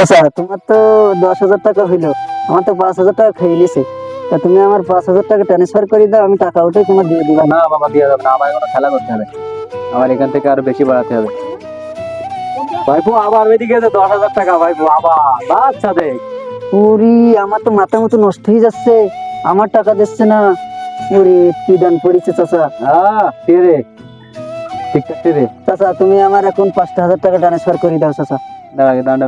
চাচা তোমার তো দশ হাজার টাকা হইল। আমার তো পাঁচ হাজার টাকা খেয়ে নিছে। তা তুমি আমার পাঁচ হাজার টাকা ট্রান্সফার করে দাও আমি টাকা উঠে তোমার দিয়ে দিবা না বাবা দিয়ে যাবে না। আমার কোনো খেলা করতে হবে। আমার এখান থেকে আরও বেশি বাড়াতে হবে। ভাইপো আবার ওইদিকে যে দশ হাজার টাকা ভাইপো আবার। আচ্ছা দেখ। পুরি আমার তো মাথা মতো নষ্ট হয়ে যাচ্ছে। আমার টাকা দিচ্ছে না। পুরি কি দান পড়েছে চাচা? হ্যাঁ রে। ঠিকঠাক কে রে। চাচা তুমি আমার এখন পাঁচটা হাজার টাকা ট্রান্সফার করে দাও চাচা। দাঁড়া দাঁড়া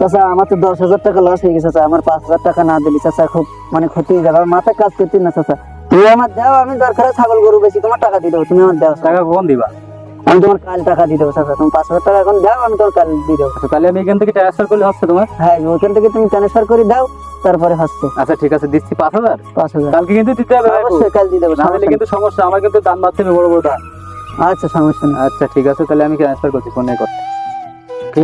চাচা আমার তো দশ হাজার টাকা লস হয়ে গেছে চাচা। আমার পাঁচ হাজার টাকা না দিলি চাচা খুব মানে ক্ষতি হয়ে যাবে। আমার মাথায় কাজ করতে না চাচা। তুমি আমার দাও আমি দরকার ছাগল গরু বেশি তোমার টাকা দিয়ে দেবো তুমি আমার দাও। টাকা কখন দিবা? আমি তোমার কাল টাকা দিয়ে দেবো চাচা। তুমি পাঁচ হাজার টাকা এখন দাও আমি তোমার কাল দিয়ে দেবো। আচ্ছা তাহলে আমি এখান থেকে ট্রান্সফার করলে হচ্ছে তোমার? হ্যাঁ ওখান থেকে তুমি ট্রান্সফার করে দাও তারপরে হচ্ছে। আচ্ছা ঠিক আছে দিচ্ছি পাঁচ হাজার? পাঁচ হাজার। কালকে কিন্তু দিতে হবে। অবশ্যই কাল দিয়ে দেবো না হলে কিন্তু সমস্যা আমার কিন্তু বাড়তে হবে বড় বড় দান আচ্ছা সমস্যা নেই। আচ্ছা ঠিক আছে তাহলে আমি ট্রান্সফার করছি ফোনে কর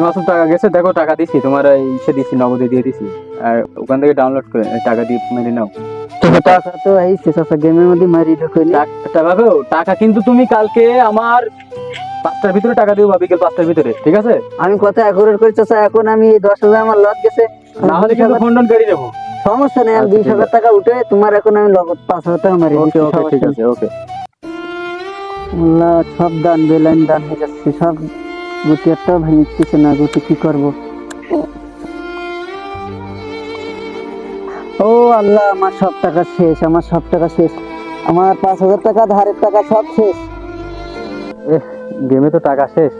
মাসুম টাকা গেছে দেখো টাকা দিছি তোমার ইসে দিছি নগদে দিয়ে দিছি। আর ওখান থেকে ডাউনলোড করে টাকা দিয়ে মেরে নাও। টাকা তো এই চাচা গেমের মধ্যে মারি ঢুকে টাকা ভাবে টাকা কিন্তু তুমি কালকে আমার পাঁচটার ভিতরে টাকা দিও বা বিকেল পাঁচটার ভিতরে ঠিক আছে? আমি কথা অ্যাকুরেট করে চাচা এখন আমি দশ হাজার আমার লস গেছে। না হলে কিন্তু ফোন টোন করে দেবো। সমস্যা নেই আমি ঠিক হাজার টাকা উঠে তোমার এখন আমি লগত পাঁচ হাজার টাকা মারি ওকে ওকে ঠিক আছে ওকে সব দান বেলাইন দান হয়ে যাচ্ছে সব গুটি একটাও ভেঙেছে না গুটি কি করব? ও আল্লাহ, আমার সব টাকা শেষ, আমার সব টাকা শেষ। আমার পাঁচ হাজার টাকা, ধারের টাকা সব শেষ। গেমে তো টাকা শেষ।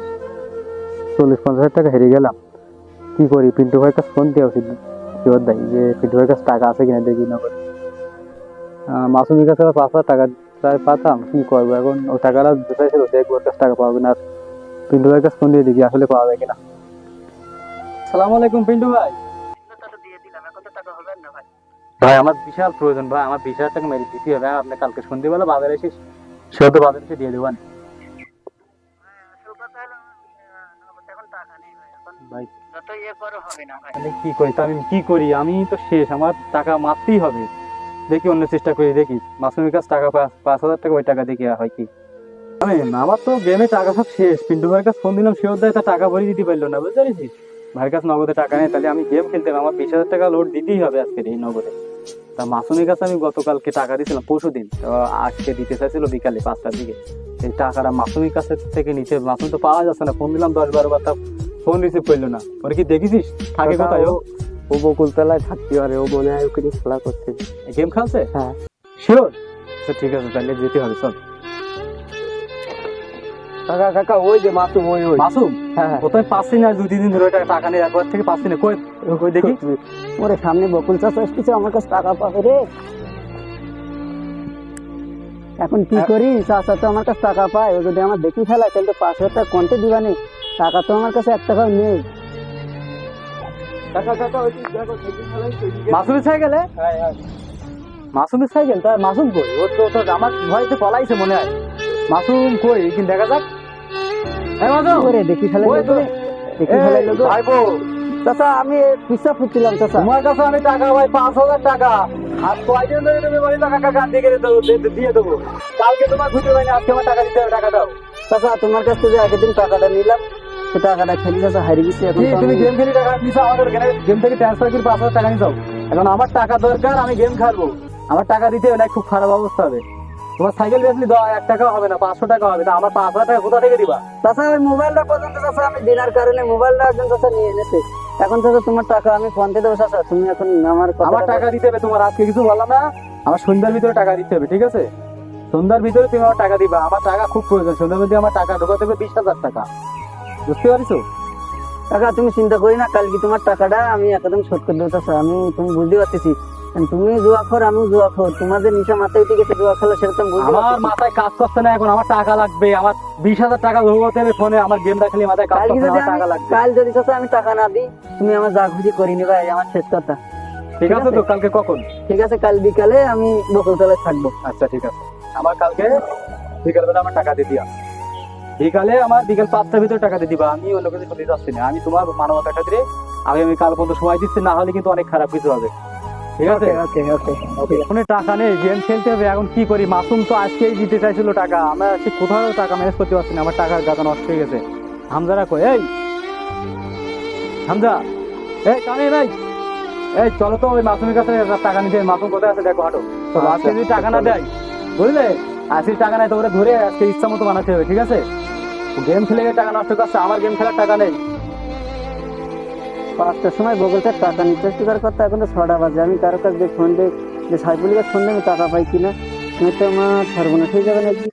চল্লিশ পঞ্চাশ টাকা হেরে গেলাম। কি করি? পিন্টু ভাইয়ের কাছে ফোন দেওয়া উচিত। শিওর দেয় যে পিন্টু ভাইয়ের কাছে টাকা আছে কিনা, দেখি না করে। মাসুমের কাছে পাঁচ হাজার টাকা প্রায় পাতাম কি করব এখন? ও টাকাটা চাইছিল দেখব ওর কাছে টাকা পাবে না পিন্টু ভাইয়ের কাছে ফোন দিয়ে দেখি আসলে পাওয়া যায় কিনা। সালাম আলাইকুম পিন্টু ভাই। ভাই আমার বিশাল প্রয়োজন ভাই। আমার বিশ হাজার টাকা মেরে দিতে হবে। আপনি কালকে সন্ধ্যেবেলা বাজারে এসে সেও তো বাজারে এসে দিয়ে দেবেন। ভাই তাহলে কি করি? আমি কি করি? আমি তো শেষ। আমার টাকা মারতেই হবে। দেখি অন্য চেষ্টা করি দেখি। মাসুমের কাছে টাকা পাঁচ হাজার টাকা ওই টাকা দেখি হয় কি? আমার তো গেমে টাকা সব শেষ। পিন্টু ভাইয়ের কাছে ফোন দিলাম সেও দেয় তা টাকা ভরে দিতে পারল না বুঝতে পেরেছিস? ভাইয়ের কাছে নগদে টাকা নেই তাহলে আমি গেম খেলতে আমার বিশ হাজার টাকা লোড দিতেই হবে আজকে এই নগদে। তা মাসুমের কাছে আমি গতকালকে টাকা দিয়েছিলাম পরশু দিন আজকে দিতে চাইছিল বিকালে পাঁচটার দিকে। এই টাকাটা মাসুমের কাছে থেকে নিতে মাসুম তো পাওয়া যাচ্ছে না ফোন দিলাম দশ বারো বার তা ফোন রিসিভ করল না। ওরে কি দেখেছিস? থাকে কোথায় ও? ও বকুলতলায় থাকতে পারে ও মনে হয় ওকে খেলা করছে। গেম খেলছে? হ্যাঁ। শিওর? আচ্ছা ঠিক আছে তাহলে যেতে হবে চল। কাকা কাকা ওই যে মাসুম ওই ওই। মাসুম? হ্যাঁ কোথায় পাচ্ছি না দুই তিন দিন ধরে টাকা নেই একবার থেকে পাচ্ছি না কই কই দেখি? ওরে সামনে বকুল চাষ আসতেছে আমার কাছে টাকা পাবে রে। এখন কি হ্যাঁ। করি? চাষা তো আমার কাছে টাকা পায়। ও যদি আমার দেখি ফেলায় তাহলে তো পাঁচ হাজার টাকা কন্টে দিবা নেই টাকা তো আমার কাছে এক টাকাও নেই। মাসুমের সাইকেলে? হ্যাঁ, হ্যাঁ। মাসুমের সাইকেল? তার মাসুম কই? ও তো তো আমার ভয়তে পলাইছে মনে হয়। মাসুম কই? কিন্তু দেখা যাক। দেখি তো। দেখি। ফেলাই লোক ভাইপো। চাচা আমি পিসা ফুটছিলাম চাচা। তোমার কাছে আমি টাকা ভাই পাঁচ হাজার টাকা। আর কয়দিন ধরে তুমি বলি টাকা কাকা দিয়ে দেবো দিয়ে- দেবো। কালকে তোমার খুঁজে পাইনি আজকে আমার টাকা দিতে হবে টাকা দাও। চাচা তোমার কাছ থেকে আগের দিন টাকাটা নিলাম। সে টাকাটা খেলি চাচা হারিয়ে গেছি। এখন তুমি গেম খেলি টাকা নিছো আমাদের এখানে? গেম থেকে ট্রান্সফার করে পাঁচ হাজার টাকা নিছো। এখন আমার টাকা দরকার আমি গেম খেলব। আমার টাকা দিতে হবে না খুব খারাপ অবস্থা হবে। তোমার সাইকেল বেচলি দাও এক টাকা হবে না পাঁচশো টাকা হবে না আমার পাঁচ হাজার টাকা কোথা থেকে দিবা? ওই মোবাইলটা পর্যন্ত আমি দিনার কারণে মোবাইলটা একজন নিয়ে এনেছে। এখন তোমার টাকা আমি ফোন দিয়ে দেবো তুমি এখন আমার আমার টাকা দিতে হবে তোমার আজকে কিছু বললাম না। আমার সন্ধ্যার ভিতরে টাকা দিতে হবে ঠিক আছে? সন্ধ্যার ভিতরে তুমি আমার টাকা দিবা আমার টাকা খুব প্রয়োজন সন্ধ্যার মধ্যে আমার টাকা ঢোকাতে হবে বিশ হাজার টাকা। বুঝতে পারছ? কাকা তুমি চিন্তা করি না কালকে তোমার টাকাটা আমি একদম শোধ করে দেবো আমি তুমি বুঝতে পারতেছি। তুমি জুয়া খর আমি জুয়া খর। তোমাদের নিশা মাথায় উঠে গেছে জুয়া খেলা সেটা তো আমি আমার মাথায় কাজ করছে না এখন আমার টাকা লাগবে। আমার বিশ হাজার টাকা হবে ফোনে আমার গেম রাখলে মাথায় কাজ করছে আমার টাকা লাগবে। কাল যদি চাচা আমি টাকা না দিই তুমি আমার যা খুশি করে নিবা এই আমার শেষ কথা। ঠিক আছে তো কালকে কখন? ঠিক আছে কাল বিকালে আমি বকুলতলায় থাকব। আচ্ছা ঠিক আছে। আমার কালকে বিকাল বেলা আমার টাকা দিয়ে দিয়া বিকালে আমার বিকাল পাঁচটার ভিতরে টাকা দিয়ে দিবা। আমি অন্য কিছু দিতে যাচ্ছি না। আমি তোমার মানবতা খাতিরে আমি আমি কাল পর্যন্ত সময় দিচ্ছি না হলে কিন্তু অনেক খারাপ কিছু হবে। ঠিক আছে? ওকে ওকে ওকে ফোনে টাকা নেই গেম খেলতে হবে এখন কি করি? মাসুম তো আজকেই দিতে চাইছিল টাকা। আমরা সে কোথাও টাকা ম্যানেজ করতে পারছি না আমার টাকার গাদা নষ্ট হয়ে গেছে। হামজারা কই? এই! হামজা! এই কানে ভাই! এই চলো তো ওই মাসুমের কাছে টাকা নিতে। মাসুম কোথায় আছে? দেখো হাঁটো। তো আজকে যদি টাকা না দেয় বুঝলে? আজকে টাকা নাই তো ওরা ধরে আজকে ইচ্ছা মতো বানাতে হবে ঠিক আছে? গেম খেলে টাকা নষ্ট করছে আমার গেম খেলার টাকা নেই। পাঁচটার সময় বগলটা টাকা নিতে স্বীকার করতে এখন তো ছটা বাজে। আমি কারও কাছ দিয়ে ফোন দিই যে সাইফুলের কাছে ফোন দিয়ে আমি টাকা পাই কিনা? আমি তো আমার ছাড়বো না ঠিক যাবে নাকি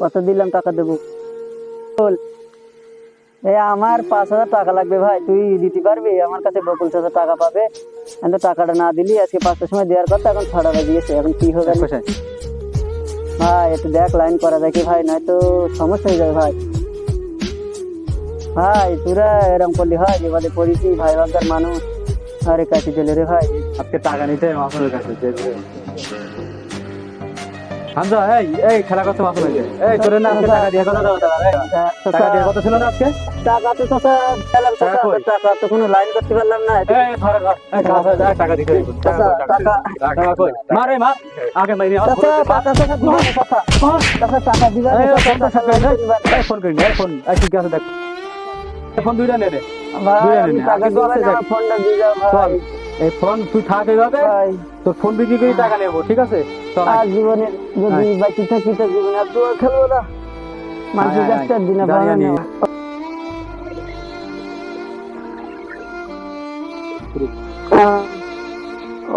কত দিলাম টাকা দেবো। বল এই আমার পাঁচ হাজার টাকা লাগবে ভাই তুই দিতে পারবি? আমার কাছে বকুল চাচা টাকা পাবে। আমি তো টাকাটা না দিলি আজকে পাঁচটার সময় দেওয়ার কথা এখন ছটা বাজে গেছে। এখন কি হবে? ভাই একটু দেখ লাইন করা যায় কি ভাই নয়তো সমস্যা হয়ে যাবে ভাই। ভাই তোরা এরকম করলি হয় বিবাদে পড়েছি ভাই বাগার মানুষ। আরে কাছে দিলে রে ভাই। আজকে টাকা নিতে মাসুমের কাছে হামজা এই এই খেলা করছে এই তোরে না আজকে টাকা দিয়ে কথা দাও দাও, টাকা দিয়ে কথা ছিল না আজকে। টাকা তো টাকা টাকা তো কোনো লাইন করতে পারলাম না। এই ধর ধর যা, টাকা দিতে টাকা টাকা টাকা- কই? টাকা কই? মার আগে মাইরি টাকা দিবা না, চাচা চাচা টাকা দিবা টাকা। এই ফোন করি ফোন। ঠিক আছে দেখ। এই ফোন দুইটা নে রে ভাই দুইটা আমি নে, টাকা আগে দিবা দশে না, দেখ। আমার ফোনটা দিয়ে যাও চল। ভাই এই ফোন তুই থাক এইভাবে। তোর ফোন বিক্রি করে টাকা নেব ঠিক আছে? আর জীবনে যদি বাঁচি থাকি তো জীবনে আর দোয়া খেলব না। মানুষের আয়, আয়, কাছে দিনে ভাঙা নেওয়া।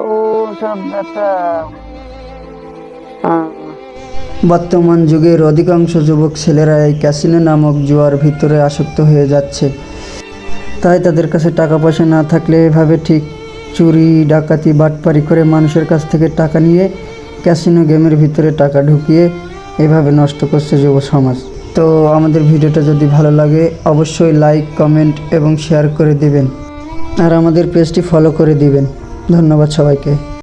ও সব ব্যাপার বর্তমান যুগের অধিকাংশ যুবক ছেলেরা এই ক্যাসিনো নামক জুয়ার ভিতরে আসক্ত হয়ে যাচ্ছে। তাই তাদের কাছে টাকা পয়সা না থাকলে এভাবে ঠিক চুরি, ডাকাতি, বাটপারি করে মানুষের কাছ থেকে টাকা নিয়ে ক্যাসিনো গেমের ভিতরে টাকা ঢুকিয়ে এভাবে নষ্ট করছে যুব সমাজ। তো আমাদের ভিডিওটা যদি ভালো লাগে, অবশ্যই লাইক, কমেন্ট এবং শেয়ার করে দিবেন। আর আমাদের পেজটি ফলো করে দিবেন। ধন্যবাদ সবাইকে।